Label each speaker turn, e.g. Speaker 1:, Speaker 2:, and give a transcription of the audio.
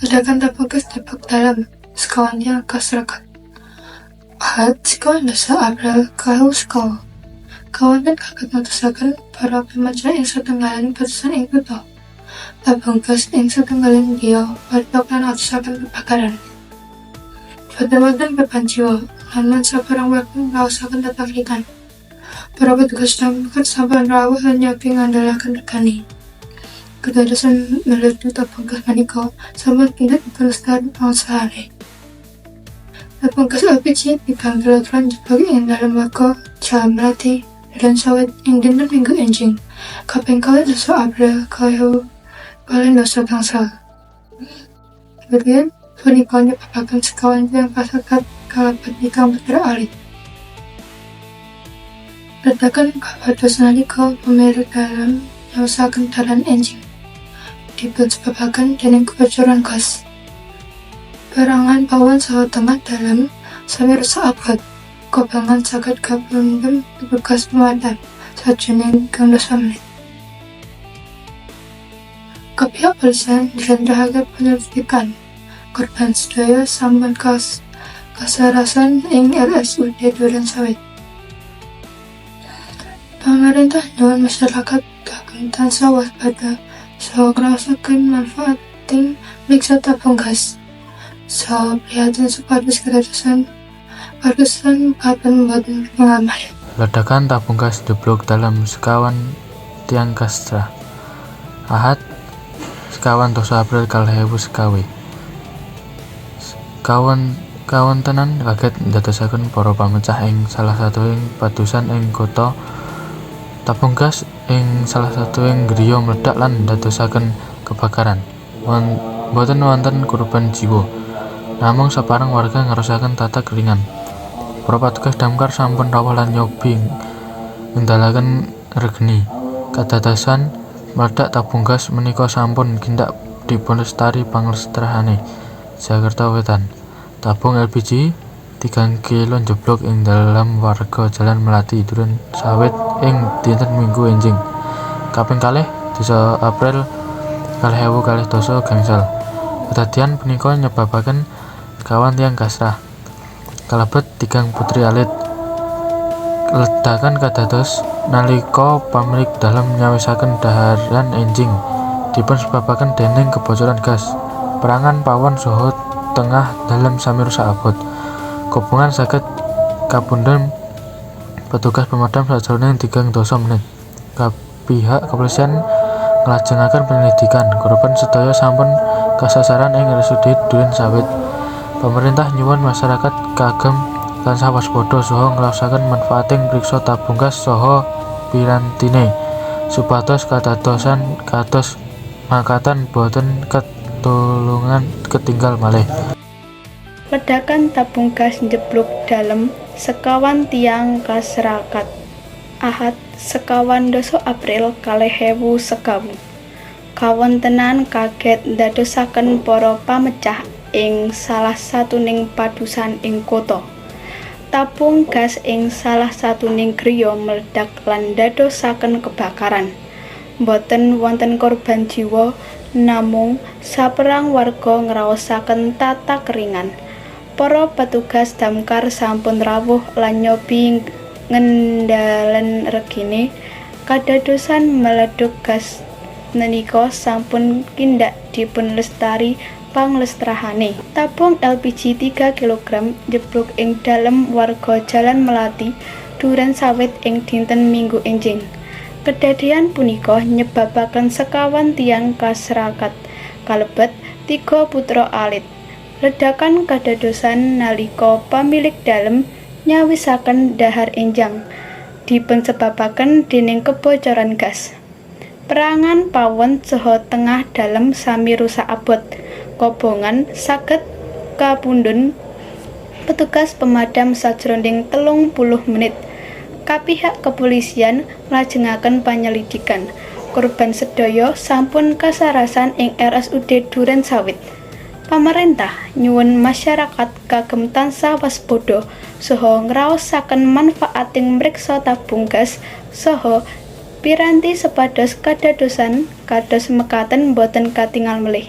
Speaker 1: Ledakan tabung gas tepuk dalam sekawannya kasrakat. Ahad sekawan dasa April kau sekawan. Kawan dan kaget mutusaken para pemaca ing satunggaling putusan ing kutha. Tabung gas ing satunggaling dia padepokan atusaken kebakaran. Boten-boten beban jiwa, namun sabarang waktu ngaosaken tetap ikan. Para petugas damkar saban rawuh hanya ngandalaken regani. Kedadosan meledu tabung gas menika sampun tindak pelestarian sehari. Tabung gas LPG dipanggil aturan jeblok ing dalam warga Jalan Melati dan sawit ing dinten minggu enjing. Kaping kali dosa April kaya kalian dosa gangsal. Kemudian punika nyebabaken sekawan yang pasakat kalabat ikang putra alit. Ledakan kapados nalika pemeru dalam nyawasaken dalan enjing. Dipun sebabaken dening kebocoran gas. Perangan pawon saha tengah dalam sami rusak abad. Kobangan saged kapundhem tugas pemadam sajroning kang dosa menit. Pihak polisian direndahaken penyelidikan korban sedaya sampun kas kasarasan ing RSUD Duren Sawit. Pemerintah nyuwun masyarakat kagem tansah waspada saha ngrasakaken manfaat ting mriksa tabung gas. Saha prihatin supados kedadosan karusan kapan boten pengamal.
Speaker 2: Ledakan tabung gas jeblok dalam sekawan tiang kastra. Ahad sekawan dosa April kalih sekawe. Kawan kawan tenan kaget ndadosaken para pamecah ing salah satuing padusan ing kota tabung gas ing salah satuing griya meledak lan ndadosaken kebakaran. Boten wonten korban jiwa. Namung saparang warga ngerusaken tata keringan. Para petugas damkar sampun rawuh lan nyobi ngendalaken regeni. Kadadasan meledak tabung gas menika sampun gindak dipunlestari panglestarane Jakarta Wetan. Tabung LPG 3 kilo jeblok ing dalam warga Jalan Melati Duren Sawit ing dinten Minggu enjing. Kaping kalih desa April kalih ewu kalih doso gangsal. Kedadian punika nyebabaken kawan tiang kasrah. Kalebet tigang putri alit. Ledakan kadados nalika pamilik dalam nyawisaken daharan enjing dipun sebabaken dening kebocoran gas. Perangan pawon saha tengah dalam sami rusak abot. Kopungan saged kapundhen petugas pemadam sajroning tigang dosa menit. Pihak kepolisian nglajengaken penyelidikan. Korban sedaya sampun kasasaran ing RSUD Duren Sawit. Pemerintah nyuwun masyarakat kagem tansah waspada saha ngrasakaken manfaating mriksa tabung gas saha pirantine supados kadadosan kados mangkatan boten ketulungan ketinggal malih.
Speaker 3: Ledakan tabung gas jeblok dalam sekawan tiang kaserakat. Ahad sekawan doso April kalih hewu sekawu. Kawontenan kaget ndadosaken para pamecah ing salah satuning padusan ing kota. Tabung gas ing salah satuning griya meledak lan ndadosaken kebakaran. Boten wonten korban jiwa, namung saperang warga ngraosaken tata keringan. Para petugas damkar sampun rawuh lan nyobi ngendalen regine kadadosan meleduk gas menika sampun kindak dipun lestari panglestrahane. Tabung LPG 3 kg jeblok ing dalem warga Jalan Melati, Duren Sawit ing dinten Minggu enjing. Kedadian punika nyebabaken sekawan tiang kaserakat kalebet tiga putra alit. Ledakan kadadosan nalika pamilik dalem nyawisaken dahar enjang dipunsebabaken dening kebocoran gas. Perangan pawon saha tengah dalem sami rusak abot. Kobongan saged kapundhun petugas pemadam sajroning telung puluh menit. Kapihak kepolisian nglajengaken penyelidikan. Korban sedaya sampun kasarasan ing RSUD Duren Sawit. Pamarentah nyuwun masyarakat kagem tansah waspada saha ngraosaken manfaating mriksa tabung gas saha piranti sepados kadadosan kados mekaten boten katingal melih.